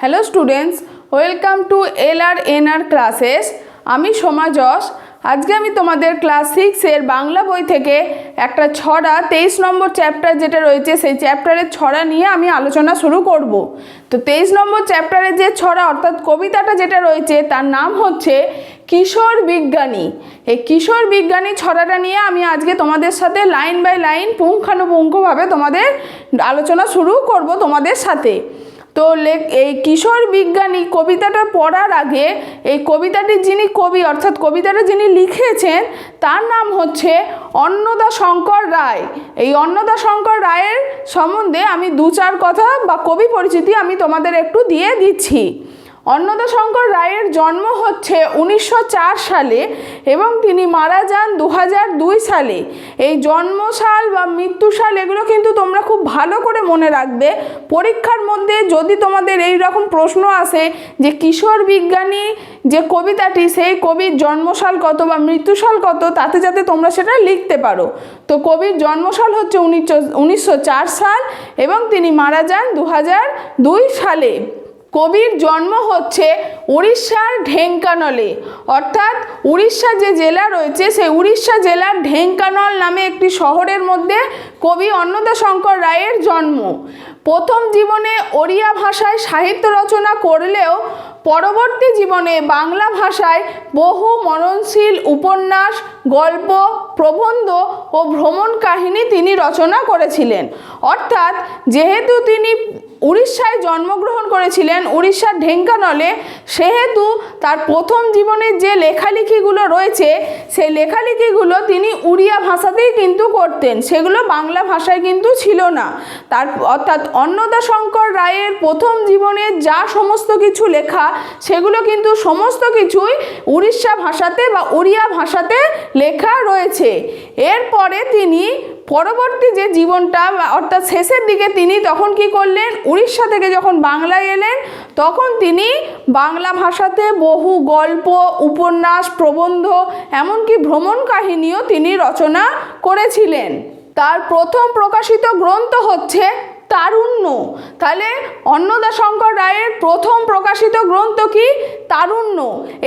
Hello students welcome to L R N R classes আমি সোমা যশ। আজকে আমি তোমাদের ক্লাস সিক্সের বাংলা বই থেকে একটা ছড়া, তেইশ নম্বর চ্যাপ্টার যেটা রয়েছে, সেই চ্যাপ্টারের ছড়া নিয়ে আমি আলোচনা শুরু করব। তো তেইশ নম্বর চ্যাপ্টারের যে ছড়া, অর্থাৎ কবিতাটা যেটা রয়েছে, তার নাম হচ্ছে কিশোর বিজ্ঞানী। এই কিশোর বিজ্ঞানী ছড়াটা নিয়ে আমি আজকে তোমাদের সাথে লাইন বাই লাইন পুঙ্খানুপুঙ্খভাবে তোমাদের আলোচনা শুরু করব তোমাদের সাথে। তো লেখ, এই কিশোর বিজ্ঞানী কবিতাটা পড়ার আগে এই কবিতাটি যিনি কবি, অর্থাৎ কবিতাটা যিনি লিখেছেন, তার নাম হচ্ছে অন্নদা শঙ্কর রায়। এই অন্নদা শঙ্কর রায়ের সম্বন্ধে আমি দু চার কথা বা কবি পরিচিতি আমি তোমাদের একটু দিয়ে দিচ্ছি। অন্নদা শঙ্কর রায়ের জন্ম হচ্ছে উনিশশো চার সালে এবং তিনি মারা যান দু হাজার দুই সালে। এই জন্মসাল বা মৃত্যুসাল, এগুলো কিন্তু তোমরা খুব ভালো করে মনে রাখবে। পরীক্ষার মধ্যে যদি তোমাদের এই রকম প্রশ্ন আসে যে কিশোর বিজ্ঞানী যে কবিতাটি, সেই কবির জন্মসাল কত বা মৃত্যুসাল কত, তাতে যাতে তোমরা সেটা লিখতে পারো। তো কবির জন্মসাল হচ্ছে উনিশশো চার সাল এবং তিনি মারা যান দু হাজার দুই সালে। কবির জন্ম হচ্ছে উড়িষ্যার ঢেঙ্কানলে। অর্থাৎ উড়িষ্যা যে জেলা রয়েছে, সেই উড়িষ্যা জেলার ঢেঙ্কানল নামে একটি শহরের মধ্যে কবি অন্নদাশঙ্কর রায়ের জন্ম। প্রথম জীবনে ওড়িয়া ভাষায় সাহিত্য রচনা করলেও পরবর্তী জীবনে বাংলা ভাষায় বহু মননশীল উপন্যাস, গল্প, প্রবন্ধ ও ভ্রমণ কাহিনী তিনি রচনা করেছিলেন। অর্থাৎ যেহেতু তিনি উড়িষ্যায় জন্মগ্রহণ করেছিলেন উড়িষ্যার ঢেঙ্কানলে। সেহেতু তার প্রথম জীবনের যে লেখালেখিগুলো রয়েছে, সেই লেখালেখিগুলো তিনি উড়িয়া ভাষাতেই কিন্তু করতেন। সেগুলো বাংলা ভাষায় কিন্তু ছিল না। তার অর্থাৎ অন্নদা শঙ্কর রায়ের প্রথম জীবনের যা সমস্ত কিছু লেখা, সেগুলো কিন্তু সমস্ত কিছুই উড়িষ্যা ভাষাতে বা উড়িয়া ভাষাতে লেখা রয়েছে। এরপরে তিনি পরবর্তী যে জীবনটা অর্থাৎ শেষের দিকে তিনি তখন কি করলেন? উড়িষ্যা থেকে যখন বাংলায় এলেন, তখন তিনি বাংলা ভাষাতে বহু গল্প, উপন্যাস, প্রবন্ধ, এমনকি ভ্রমণ কাহিনীও তিনি রচনা করেছিলেন। তার প্রথম প্রকাশিত গ্রন্থ হচ্ছে তারুণ্য। তাহলে অন্নদা শঙ্কর রায়ের প্রথম প্রকাশিত গ্রন্থ কি? তারুণ্য।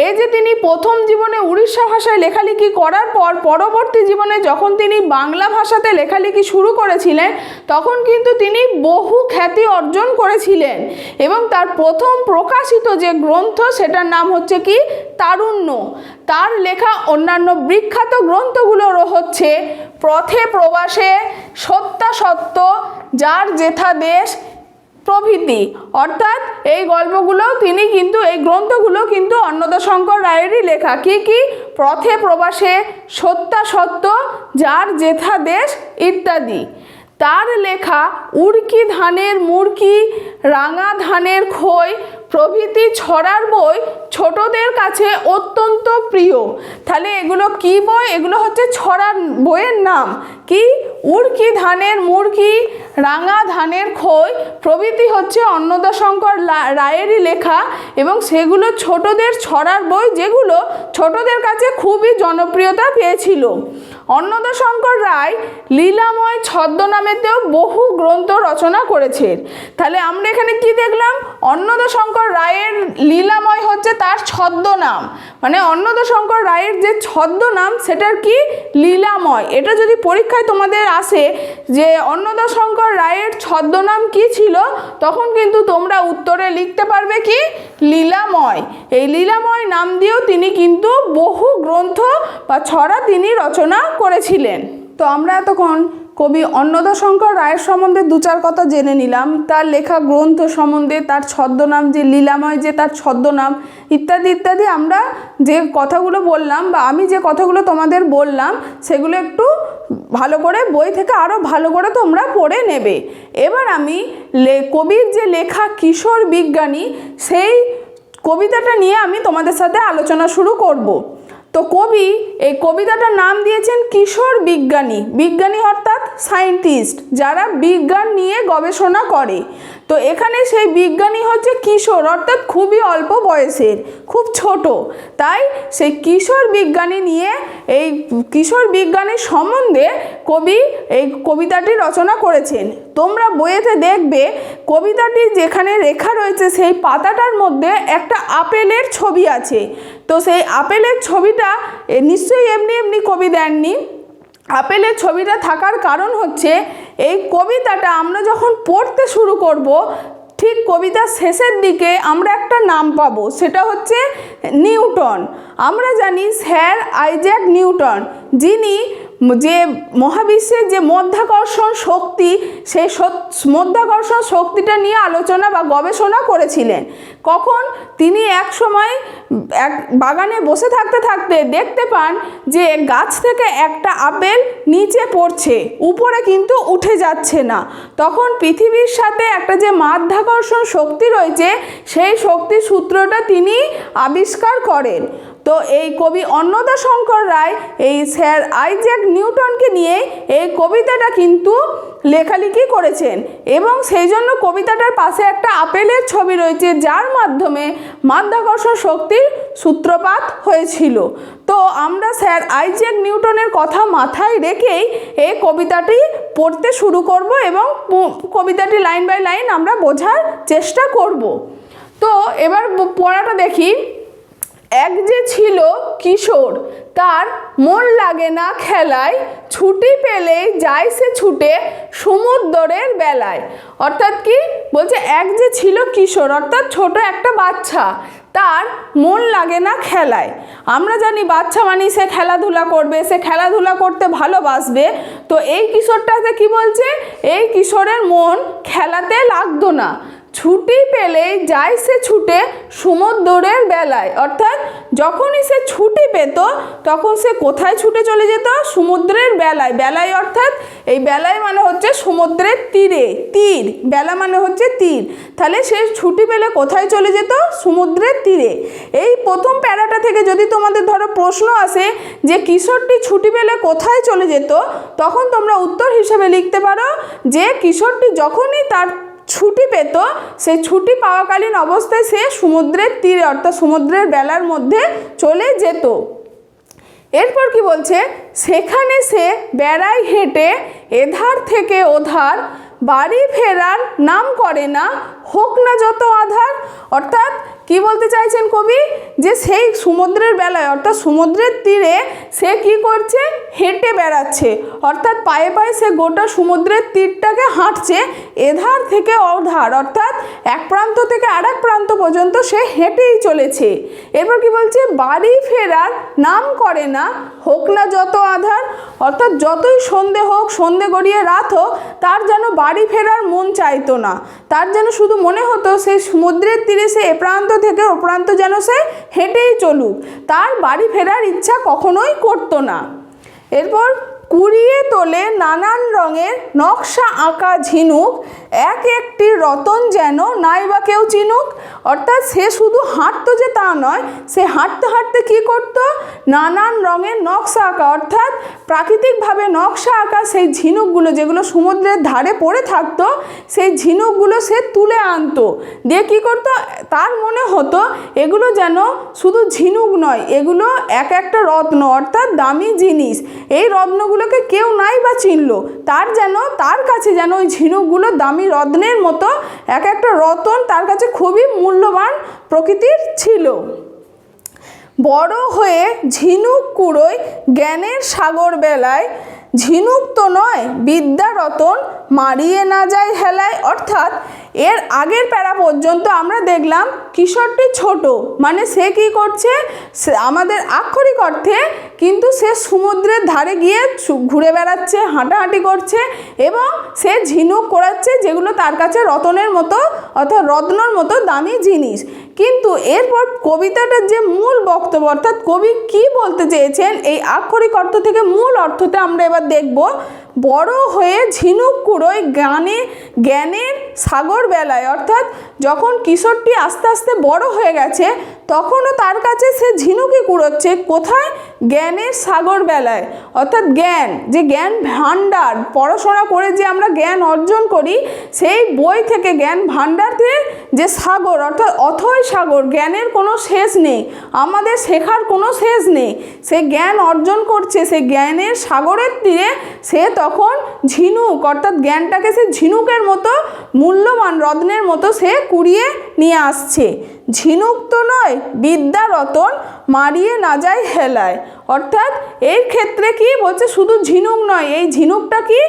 এই যে তিনি প্রথম জীবনে উড়িষ্যা ভাষায় লেখালেখি করার পর পরবর্তী জীবনে যখন তিনি বাংলা ভাষাতে লেখালেখি শুরু করেছিলেন, তখন কিন্তু তিনি বহু খ্যাতি অর্জন করেছিলেন এবং তার প্রথম প্রকাশিত যে গ্রন্থ, সেটার নাম হচ্ছে কি? তারুণ্য। তার লেখা অন্যান্য বিখ্যাত গ্রন্থগুলোরও হচ্ছে পথে প্রবাসে সত্যাসত্য, যার জেঠা দেশ, প্রভৃতি। অর্থাৎ এই গল্পগুলো তিনি কিন্তু, এই গ্রন্থগুলো কিন্তু অন্নদাশঙ্কর রায়েরই লেখা। কি কি? পথে প্রবাসে সত্যা সত্য যার জেঠা দেশ, ইত্যাদি। তার লেখা উড়কি ধানের মুরকি রাঙা ধানের খই প্রভৃতি ছড়ার বই ছোটদের কাছে অত্যন্ত প্রিয়। তাহলে এগুলো কি বই? এগুলো হচ্ছে ছড়ার বইয়ের নাম। কি? উড়কি ধানের মুরকি রাঙা ধানের খই, প্রভৃতি হচ্ছে অন্নদাশঙ্কর রায়েরই লেখা এবং সেগুলো ছোটদের ছড়ার বই যেগুলো ছোটদের কাছে খুবই জনপ্রিয়তা পেয়েছিল। অন্নদাশঙ্কর রায় লীলাময় ছদ্মনামেতেও বহু গ্রন্থ রচনা করেছেন। তাহলে আমরা এখানে কি দেখলাম? অন্নদাশঙ্কর রায়ের লীলাময় হচ্ছে তার ছদ্মনাম। মানে অন্নদাশঙ্কর রায়ের যে ছদ্মনাম, সেটার কি? লীলাময়। এটা যদি পরীক্ষায় তোমাদের আসে যে অন্নদাশঙ্কর রায়ের ছদ্মনাম কি ছিল, তখন কিন্তু তোমরা উত্তরে লিখতে পারবে কি? লীলাময়। এই লীলাময় নাম দিয়েও তিনি কিন্তু বহু গ্রন্থ বা ছড়া তিনি রচনা করেছিলেন। তো আমরা এতক্ষণ কবি অন্নদাশঙ্কর রায়ের সম্বন্ধে দু চার কথা জেনে নিলাম। তার লেখা গ্রন্থ সম্বন্ধে, তার ছদ্মনাম যে লীলাময় যে তার ছদ্মনাম, ইত্যাদি ইত্যাদি আমরা যে কথাগুলো বললাম বা আমি যে কথাগুলো তোমাদের বললাম, সেগুলো একটু ভালো করে, বই থেকে আরও ভালো করে তোমরা পড়ে নেবে। এবার আমি লে, কবির যে লেখা কিশোর বিজ্ঞানী, সেই কবিতাটা নিয়ে আমি তোমাদের সাথে আলোচনা শুরু করব। তো কবি এই কবিতাটার নাম দিয়েছেন কিশোর বিজ্ঞানী। বিজ্ঞানী অর্থাৎ সায়েন্টিস্ট যারা বিজ্ঞান নিয়ে গবেষণা করে। তো এখানে সেই বিজ্ঞানী হচ্ছে কিশোর, অর্থাৎ খুবই অল্প বয়সের, খুব ছোট। তাই সেই কিশোর বিজ্ঞানী নিয়ে এই কিশোর বিজ্ঞানীর সম্বন্ধে কবি এই কবিতাটি রচনা করেছেন। তোমরা বইয়েতে দেখবে, কবিতাটি যেখানে রেখা রয়েছে সেই পাতাটার মধ্যে একটা আপেলের ছবি আছে। তো সেই আপেলের ছবিটা নিশ্চয়ই এমনি এমনি কবি দেননি। আপেলের ছবিটা থাকার কারণ হচ্ছে, এই কবিতাটা আমরা যখন পড়তে শুরু করব, ঠিক কবিতার শেষের দিকে আমরা একটা নাম পাব, সেটা হচ্ছে নিউটন। আমরা জানি স্যার আইজ্যাক নিউটন, যিনি যে মহাবিশ্বের যে মধ্যাকর্ষণ শক্তি, সেই মধ্যাকর্ষণ শক্তিটা নিয়ে আলোচনা বা গবেষণা করেছিলেন। কখন তিনি এক সময় এক বাগানে বসে থাকতে থাকতে দেখতে পান যে গাছ থেকে একটা আপেল নিচে পড়ছে, উপরে কিন্তু উঠে যাচ্ছে না। তখন পৃথিবীর সাথে একটা যে মাধ্যাকর্ষণ শক্তি রয়েছে, সেই শক্তি সূত্রটা তিনি আবিষ্কার করেন। তো এই কবি অন্নদা শঙ্কর রায়, এই স্যার আইজ্যাক নিউটনকে নিয়ে এই কবিতাটা কিন্তু লেখালেখি করেছেন এবং সেই জন্য কবিতাটার পাশে একটা আপেলের ছবি রয়েছে যার মাধ্যমে মাধ্যাকর্ষণ শক্তির সূত্রপাত হয়েছিল। তো আমরা স্যার আইজ্যাক নিউটনের কথা মাথায় রেখেই এই কবিতাটি পড়তে শুরু করব এবং কবিতাটি লাইন বাই লাইন আমরা বোঝার চেষ্টা করব। তো এবার পড়াটা দেখি। এক যে ছিল কিশোর, তার মন লাগে না খেলায়, ছুটি পেলেই যায় সে ছুটে সমুদ্রের বেলায়। অর্থাৎ কি? বলছে এক যে ছিল কিশোর, অর্থাৎ ছোট একটা বাচ্চা, তার মন লাগে না খেলায়। আমরা জানি বাচ্চা মানে সে খেলাধুলা করবে, সে খেলাধুলা করতে ভালোবাসবে। তো এই কিশোরটাতে কি বলছে? এই কিশোরের মন খেলাতে লাগতো না। ছুটি পেলেই যায় সে ছুটে সমুদ্রের বেলায়। অর্থাৎ যখনই সে ছুটি পেত, তখন সে কোথায় ছুটে চলে যেত? সমুদ্রের বেলায়। বেলায় অর্থাৎ এই বেলায় মানে হচ্ছে সমুদ্রের তীরে। তীর। বেলা মানে হচ্ছে তীর। তাহলে সে ছুটি পেলে কোথায় চলে যেত? সমুদ্রের তীরে। এই প্রথম প্যারাটা থেকে যদি তোমাদের ধরো প্রশ্ন আসে যে কিশোরটি ছুটি পেলে কোথায় চলে যেত, তখন তোমরা উত্তর হিসেবে লিখতে পারো যে কিশোরটি যখনই তার ছুটি পেত, সেই ছুটি পাওয়াকালীন অবস্থায় সে সমুদ্রের তীরে, অর্থাৎ সমুদ্রের বেলার মধ্যে চলে যেত। এরপর কি বলছে? সেখানে সে বেড়ায় হেঁটে এধার থেকে ওধার বাড়ি ফেরার নাম করে না হোক না যত আধার, অর্থাৎ কি বলতে চাইছেন কবি? যে সেই সমুদ্রের বেলায়, অর্থাৎ সমুদ্রের তীরে সে কি করছে? হেঁটে বেড়াচ্ছে। অর্থাৎ পায়ে পায়ে সে গোটা সমুদ্রের তীরটাকে হাঁটছে। এধার থেকে অধার, অর্থাৎ এক প্রান্ত থেকে আরেক প্রান্ত পর্যন্ত সে হেঁটেই চলেছে। এরপর কি বলছে? বাড়ি ফেরার নাম করে না। হোক না যত আধার, অর্থাৎ যতই সন্ধে হোক, সন্ধে গড়িয়ে রাত হোক, তার যেন বাড়ি ফেরার মন চাইতো না। তার যেন শুধু মনে হতো সে সমুদ্রের তীরে সে এ প্রান্ত থেকে ও প্রান্ত যেন সে হেঁটেই চলুক। তার বাড়ি ফেরার ইচ্ছা কখনোই করতো না। এরপর কুড়িয়ে তোলে নানান রঙের নকশা আঁকা ঝিনুক। এক একটি রতন যেন নাই বা কেউ চিনুক। অর্থাৎ সে শুধু হাঁটতো যে তা নয়, সে হাঁটতে হাঁটতে কী করতো? নানান রঙের নকশা আঁকা। অর্থাৎ প্রাকৃতিকভাবে নকশা আঁকা সেই ঝিনুকগুলো যেগুলো সমুদ্রের ধারে পড়ে থাকতো, সেই ঝিনুকগুলো সে তুলে আনতো। দিয়ে কী করতো? তার মনে হতো, এগুলো যেন শুধু ঝিনুক নয়, এগুলো এক একটা রত্ন, অর্থাৎ দামি জিনিস। এই রত্নগুলোকে কেউ নাই বা চিনল। তার যেন, তার কাছে যেন ওই ঝিনুকগুলো দামি রত্নের মতো এক একটা রতন তার কাছে খুবই মূল্যবান প্রকৃতির ছিল। বড় হয়ে ঝিনুক কুড়োয় জ্ঞানের সাগর বেলায়, ঝিনুক তো নয়, বিদ্যা রতন মারিয়ে না যায় হেলায়। অর্থাৎ এর আগের প্যারা পর্যন্ত আমরা দেখলাম কিশোরটি ছোট মানে সে কি করছে? আমাদের আক্ষরিক অর্থে কিন্তু সে সমুদ্রের ধারে গিয়ে ঘুরে বেড়াচ্ছে, হাঁটাহাঁটি করছে এবং সে ঝিনুক করাচ্ছে যেগুলো তার কাছে রতনের মতো অর্থাৎ রত্নর মতো দামি জিনিস। কিন্তু এরপর কবিতাটার যে মূল বক্তব্য, অর্থাৎ কবি কি বলতে চেয়েছেন, এই আক্ষরিক অর্থ থেকে মূল অর্থতে আমরা এবার দেখব। বড় হয়ে ঝিনুক কুড়োয় জ্ঞানে জ্ঞানের সাগর বেলায়, অর্থাৎ যখন কিশোরটি আস্তে আস্তে বড় হয়ে গেছে, তখনও তার কাছে সে ঝিনুকই কুড়োচ্ছে, কোথায়? জ্ঞানের সাগর বেলায়। অর্থাৎ জ্ঞান, যে জ্ঞান ভাণ্ডার, পড়াশোনা করে যে আমরা জ্ঞান অর্জন করি, সেই বই থেকে জ্ঞান ভাণ্ডারের যে সাগর, অর্থাৎ সাগর, জ্ঞানের কোনো শেষ নেই, আমাদের শেখার কোনো শেষ নেই। সে জ্ঞান অর্জন করছে, সে জ্ঞানের সাগরের তীরে সে তখন ঝিনুক, অর্থাৎ জ্ঞানটাকে সে ঝিনুকের মতো, মূল্যবান রত্নের মতো সে কুড়িয়ে নিয়ে আসছে। ঝিনুক তো নয়, বিদ্যা রতন মারিয়ে না যায় হেলায়। অর্থাৎ এর ক্ষেত্রে কি বলছে, শুধু ঝিনুক নয়, এই ঝিনুকটা কি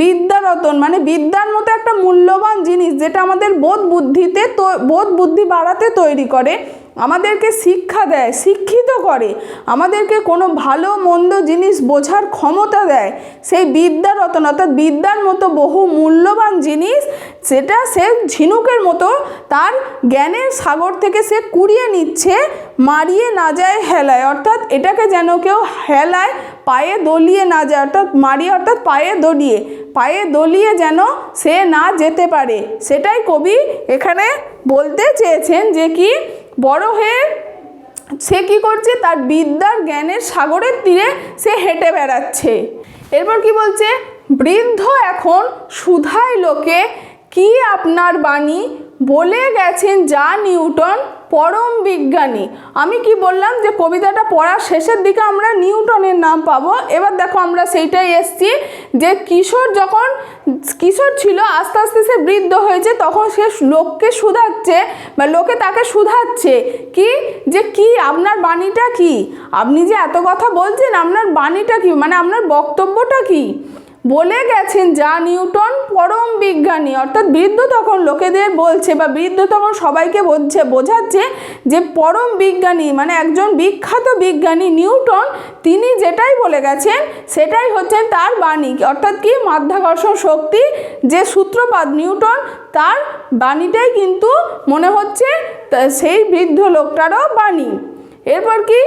বিদ্যা রতন? মানে বিদ্যার মতো একটা মূল্যবান জিনিস যেটা আমাদের বোধ বুদ্ধিতে বোধ বুদ্ধি বাড়াতে তৈরি করে। আমাদেরকে শিক্ষা দেয়, শিক্ষিত করে। আমাদেরকে কোনো ভালো, মন্দ জিনিস বোঝার ক্ষমতা দেয়। সেই বিদ্যা রতন অর্থাৎ বিদ্যার মতো বহু মূল্যবান জিনিস সেটা সে ঝিনুকের মতো তার জ্ঞানের সাগর থেকে সে কুড়িয়ে নিচ্ছে, মারিয়ে না যায়, হেলায়। অর্থাৎ এটাকে যেন কেউ হেলায়, পায়ে দলিয়ে না যায়। অর্থাৎ মারিয়ে, অর্থাৎ পায়ে দলিয়ে। পায়ে দলিয়ে যেন সে না যেতে পারে। সেটাই কবি এখানে বলতে চেয়েছেন যে কি বড় হয়ে সে কি করছে? তার বিদ্যার জ্ঞানের সাগরের তীরে সে হেঁটে বেড়াচ্ছে। এরপর কি বলছে? বৃদ্ধ এখন সুধাই লোকে কি আপনার বাণী বলে গেছেন যা নিউটন পরম বিজ্ঞানী। আমি কি বললাম যে কবিতাটা পড়ার শেষের দিকে আমরা নিউটনের নাম পাবো? এবার দেখো আমরা সেইটাই এসছি যে কিশোর যখন, কিশোর ছিল, আস্তে আস্তে সে বৃদ্ধ হয়েছে, তখন সে লোককে শুধাচ্ছে বা লোকে তাকে শুধাচ্ছে। কি? যে কি? আপনার বাণীটা কি? আপনি যে এত কথা বলছেন, আপনার বাণীটা কি? মানে আপনার বক্তব্যটা কি? বলে গেছেন যা নিউটন পরম বিজ্ঞানী। অর্থাৎ বৃদ্ধ তখন লোকেদের বলছে বা বৃদ্ধ তখন সবাইকে বলছে, বোঝাচ্ছে যে পরম বিজ্ঞানী মানে একজন বিখ্যাত বিজ্ঞানী নিউটন, তিনি যেটাই বলে গেছেন, সেটাই হচ্ছেন তার বাণী। অর্থাৎ কি? মাধ্যাকর্ষণ শক্তি যে সূত্রপাত নিউটন, তার বাণীটাই কিন্তু মনে হচ্ছে সেই বৃদ্ধ লোকটারও বাণী। এরপর কি?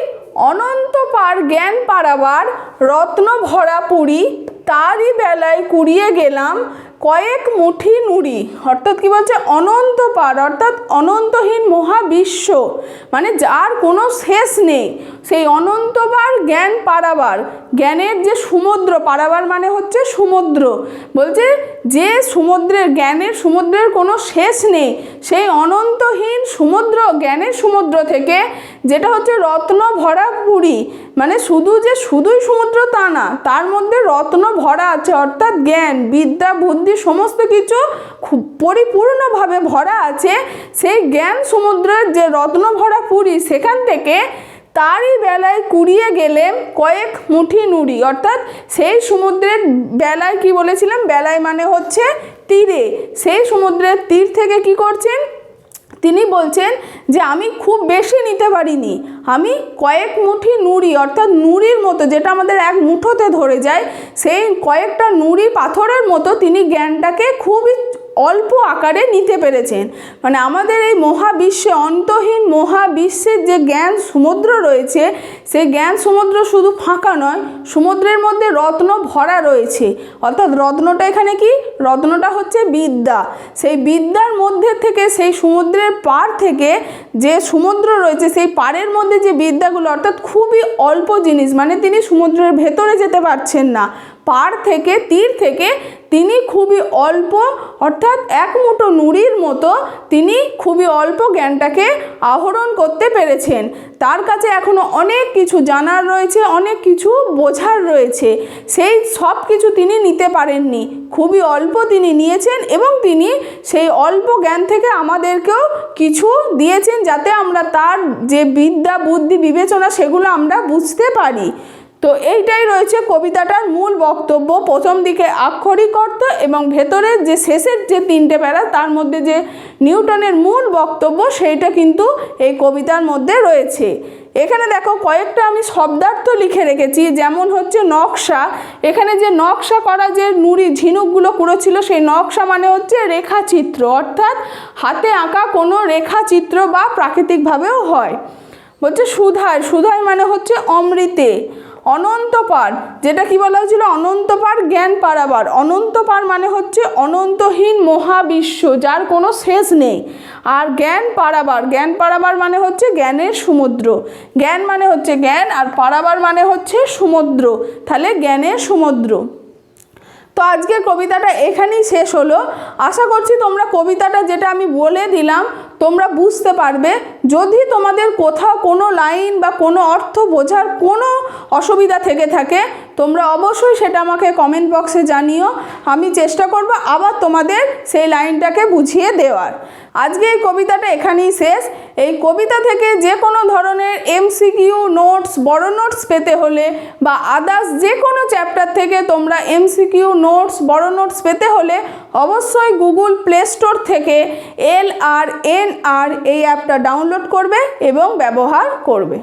অনন্ত পার জ্ঞান পারাবার রত্ন ভরা পুরী তারই বেলায় কুড়িয়ে গেলাম কয়েক মুঠি নুড়ি, অর্থাৎ কি বলছে অনন্ত পার, অর্থাৎ অনন্তহীন মহাবিশ্ব মানে যার কোনো শেষ নেই। সেই অনন্তবার জ্ঞান পারাবার, জ্ঞানের যে সমুদ্র, পারাবার মানে হচ্ছে সমুদ্র। বলছে যে সমুদ্রের, জ্ঞানের সমুদ্রের কোনো শেষ নেই, সেই অনন্তহীন সমুদ্র, জ্ঞানের সমুদ্র থেকে, যেটা হচ্ছে রত্ন ভরা পুরী মানে শুধু যে শুধুই সমুদ্র তা না, তার মধ্যে রত্ন ভরা আছে, অর্থাৎ জ্ঞান, বিদ্যা, বুদ্ধি সমস্ত কিছু পরিপূর্ণভাবে ভরা আছে। সেই জ্ঞান সমুদ্রের যে রত্ন ভরা পুরী, সেখান থেকে তারই বেলায় কুড়িয়ে গেলে কয়েক মুঠি নুড়ি। অর্থাৎ সেই সমুদ্রের বেলায় কি বলেছিলাম? বেলায় মানে হচ্ছে তীরে। সেই সমুদ্রের তীর থেকে কি করছেন? তিনি বলছেন যে আমি খুব বেশি নিতে পারিনি। আমি কয়েক মুঠি নুড়ি, অর্থাৎ নুড়ির মতো যেটা আমাদের এক মুঠোতে ধরে যায়, সেই কয়েকটা নুড়ি পাথরের মতো তিনি জ্ঞানটাকে খুবই অল্প আকারে নিতে পেরেছেন। মানে আমাদের এই মহাবিশ্বে, অন্তহীন মহাবিশ্বের যে জ্ঞান সমুদ্র রয়েছে সেই জ্ঞান সমুদ্র শুধু ফাঁকা নয়, সমুদ্রের মধ্যে রত্ন ভরা রয়েছে। অর্থাৎ রত্নটা এখানে কি? রত্নটা হচ্ছে বিদ্যা। সেই বিদ্যার মধ্যে থেকে, সেই সমুদ্রের পার থেকে যে সমুদ্র রয়েছে, সেই পাড়ের মধ্যে যে বিদ্যাগুলো, অর্থাৎ খুবই অল্প জিনিস মানে তিনি সমুদ্রের ভেতরে যেতে পারছেন না। পাড় থেকে তীর থেকে তিনি খুবই অল্প, অর্থাৎ এক মুঠো নুড়ির মতো তিনি খুবই অল্প জ্ঞানটাকে আহরণ করতে পেরেছেন। তার কাছে এখনও অনেক কিছু জানার রয়েছে, অনেক কিছু বোঝার রয়েছে। সেই সব কিছু তিনি নিতে পারেননি। খুবই অল্প তিনি নিয়েছেন এবং তিনি সেই অল্প জ্ঞান থেকে আমাদেরকেও কিছু দিয়েছেন যাতে আমরা তার যে বিদ্যা, বুদ্ধি, বিবেচনা, সেগুলো আমরা বুঝতে পারি। তো এইটাই রয়েছে কবিতাটার মূল বক্তব্য। প্রথম দিকে আক্ষরিক অর্থ এবং ভেতরের যে শেষের যে তিনটে প্যারা, তার মধ্যে যে নিউটনের মূল বক্তব্য, সেইটা কিন্তু এই কবিতার মধ্যে রয়েছে। এখানে দেখো, কয়েকটা আমি শব্দার্থ লিখে রেখেছি, যেমন হচ্ছে নকশা। এখানে যে নকশা করা যে নুড়ি ঝিনুকগুলো কুড়োছিল সেই নকশা মানে হচ্ছে রেখাচিত্র, অর্থাৎ হাতে আঁকা কোনো রেখাচিত্র বা প্রাকৃতিকভাবেও হয়। বলছে সুধায় সুধায় মানে হচ্ছে অমৃতে। অনন্ত পার যেটা কি বলা হয়েছিল? অনন্ত পার জ্ঞান পারাবার। অনন্ত পার মানে হচ্ছে অনন্তহীন মহাবিশ্ব, যার কোনো শেষ নেই। আর জ্ঞান পারাবার জ্ঞান পারাবার মানে হচ্ছে জ্ঞানের সমুদ্র। জ্ঞান মানে হচ্ছে জ্ঞান, আর পারাবার মানে হচ্ছে সমুদ্র। তাহলে জ্ঞানের সমুদ্র। তো আজকের কবিতাটা এখানেই শেষ হলো। আশা করছি তোমরা কবিতাটা যেটা আমি বলে দিলাম তোমরা বুঝতে পারবে যদি তোমাদের কোথাও কোনো লাইন বা কোনো অর্থ বোঝার কোনো অসুবিধা থেকে থাকে, তোমরা অবশ্যই সেটা আমাকে কমেন্ট বক্সে জানিও। আমি চেষ্টা করব আবার তোমাদের সেই লাইনটাকে বুঝিয়ে দেওয়ার। আজকে এই কবিতাটা এখানেই শেষ। এই কবিতা থেকে যে কোনো ধরনের এমসিকিউ নোটস বড় নোটস পেতে হলে বা আদার্স যে কোনো চ্যাপ্টার থেকে তোমরা এমসিকিউ নোটস বড় নোটস পেতে হলে অবশ্যই গুগল প্লে স্টোর থেকে এল আর এন আর এই অ্যাপটা ডাউনলোড করবে এবং ব্যবহার করবে।